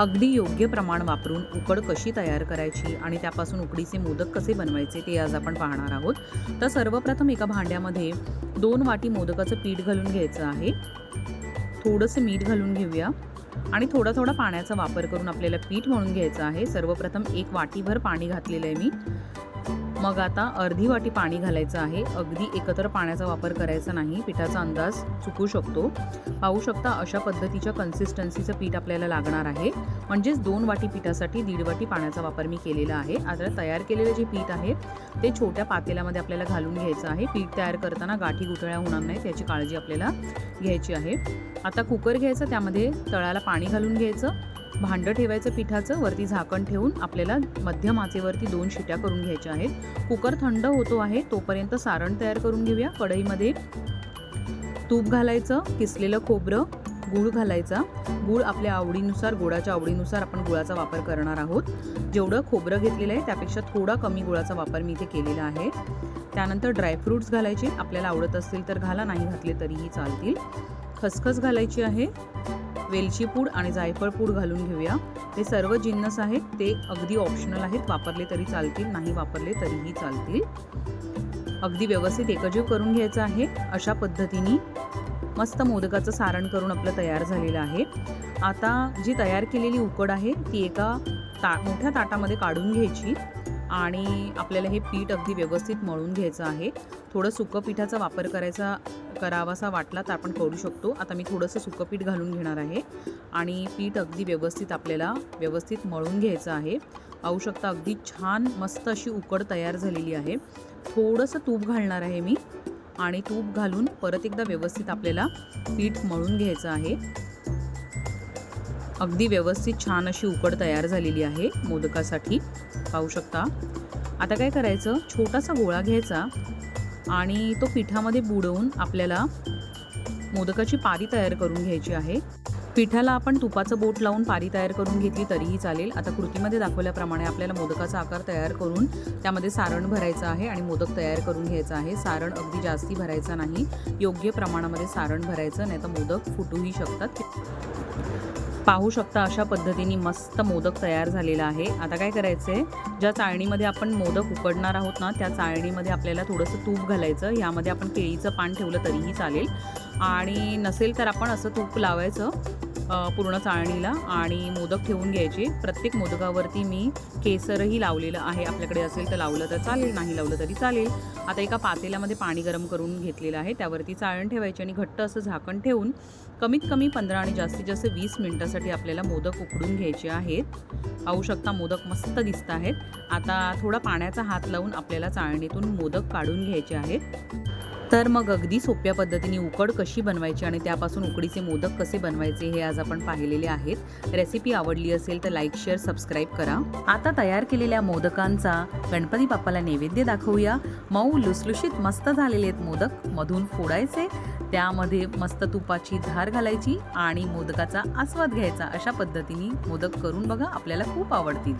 अगदी योग्य प्रमाण वापरून उकड कशी तयार करायची आणि त्यापासून उकडीचे मोदक कसे बनवायचे ते आज आपण पाहणार आहोत. तर सर्वप्रथम एका भांड्यामध्ये दोन वाटी मोदकाचं पीठ घालून घ्यायचं आहे. थोडंसं मीठ घालून घेऊया. आणि थोडा थोडा पाण्याचा वापर करून आपल्याला पीठ मळून घ्यायचं आहे. सर्वप्रथम एक वाटीभर पाणी घातलेलं आहे मी. मग आता अर्धी वाटी पाणी घालायचं आहे. अगदी एकत्र पाण्याचा वापर करायचा नाही. पिठाचा अंदाज चुकू शकतो. पाहू शकता अशा पद्धतीच्या कन्सिस्टन्सीचं पीठ आपल्याला लागणार आहे. म्हणजेच दोन वाटी पिठासाठी दीड वाटी पाण्याचा वापर मी केलेला आहे. आता तयार केलेलं जे पीठ आहे ते छोट्या पातेल्यामध्ये आपल्याला घालून घ्यायचं आहे. पीठ तयार करताना गाठी गुठळ्या होणार नाही त्याची काळजी आपल्याला घ्यायची आहे. आता कुकर घ्यायचं त्यामध्ये तळाला पाणी घालून घ्यायचं. भांडं ठेवायचं पिठाचं वरती झाकण ठेवून आपल्याला मध्यम आचेवरती दोन शिट्या करून घ्यायच्या आहेत. कुकर थंड होतो आहे तोपर्यंत सारण तयार करून घेऊया. कढईमध्ये तूप घालायचं किसलेलं खोबरं गूळ घालायचा. गूळ आपल्या आवडीनुसार गोडाच्या आवडीनुसार आपण गुळाचा वापर करणार आहोत. जेवढं खोबरं घेतलेलं आहे त्यापेक्षा थोडा कमी गुळाचा वापर मी इथे केलेला आहे. त्यानंतर ड्रायफ्रूट्स घालायचे. आपल्याला आवडत असतील तर घाला नाही घातले तरीही चालतील. खसखस घालायची आहे. वेलची पूड आणि जायफळ पूड घालून घेऊया. हे सर्व जिन्नस आहेत ते अगदी ऑप्शनल आहेत. वापरले तरी चालतील नाही वापरले तरीही चालतील. अगदी व्यवस्थित एकजीव करून घ्यायचं आहे. अशा पद्धतीने मस्त मोदकाचं सारण करून आपलं तयार झालेलं आहे. आता जी तयार केलेली उकड आहे ती एका ता मोठ्या ताटामध्ये काढून घ्यायची. आणि आपल्याला हे पीठ अगदी व्यवस्थित मळून घ्यायचं आहे. थोडं सुकं पिठाचा वापर करायचा करावासा वाटला तर आपण करू शकतो. आता मी थोडंसं सुकं पीठ घालून घेणार आहे आणि पीठ अगदी व्यवस्थित आपल्याला व्यवस्थित मळून घ्यायचं आहे. पाहू शकता अगदी छान मस्त अशी उकड तयार झालेली आहे. थोडंसं तूप घालणार आहे मी आणि तूप घालून परत एकदा व्यवस्थित आपल्याला पीठ मळून घ्यायचं आहे. अगदी व्यवस्थित छान अशी उकड तयार झालेली आहे मोदकासाठी. पाहू शकता. आता काय करायचं? छोटासा गोळा घ्यायचा आणि तो पिठामध्ये बुडवून आपल्याला मोदकाची पारी तयार करून घ्यायची आहे. पिठाला आपण तुपाचं बोट लावून पारी तयार करून घेतली तरीही चालेल. आता कृतीमध्ये दाखवल्याप्रमाणे आपल्याला मोदकाचा आकार तयार करून त्यामध्ये सारण भरायचं आहे आणि मोदक तयार करून घ्यायचं आहे. सारण अगदी जास्ती भरायचं नाही. योग्य प्रमाणामध्ये सारण भरायचं नाही तर मोदक फुटूही शकतात. पाहू शकता अशा पद्धतीने मस्त मोदक तयार झालेला आहे. आता काय करायचं आहे ज्या चाळणीमध्ये आपण मोदक उकडणार आहोत ना त्या चाळणीमध्ये आपल्याला थोडंसं तूप घालायचं. यामध्ये आपण केळीचं पान ठेवलं तरीही चालेल. आणि नसेल तर आपण असं तूप लावायचं. पूर्ण चाळणीला आणि मोदक ठेवून घ्यायचे. प्रत्येक मोदकावरती मी केसरही लावलेलं आहे. आपल्याकडे असेल तर लावलं तर चालेल नाही लावलं तरी चालेल. आता एका पातेल्यामध्ये पाणी गरम करून घेतलेलं आहे. त्यावरती चाळण ठेवायची आणि घट्ट असं झाकण ठेवून कमीत कमी पंधरा आणि जास्तीत जास्त वीस मिनटासाठी आपल्याला मोदक उकडून घ्यायचे आहेत. पाहू शकता मोदक मस्त दिसत आहेत. आता थोडा पाण्याचा हात लावून आपल्याला चाळणीतून मोदक काढून घ्यायचे आहेत. तर मग अगदी सोप्या पद्धतीने उकड कशी बनवायची आणि त्यापासून उकडीचे मोदक कसे बनवायचे हे आज आपण पाहिलेले आहेत. रेसिपी आवडली असेल तर लाईक शेअर सबस्क्राईब करा. आता तयार केलेल्या मोदकांचा गणपती बाप्पाला नैवेद्य दाखवूया. मऊ लुसलुशीत मस्त झालेले आहेत मोदक. मधून फोडायचे. त्यामध्ये मस्त तुपाची धार घालायची आणि मोदकाचा आस्वाद घ्यायचा. अशा पद्धतीने मोदक करून बघा आपल्याला खूप आवडतील.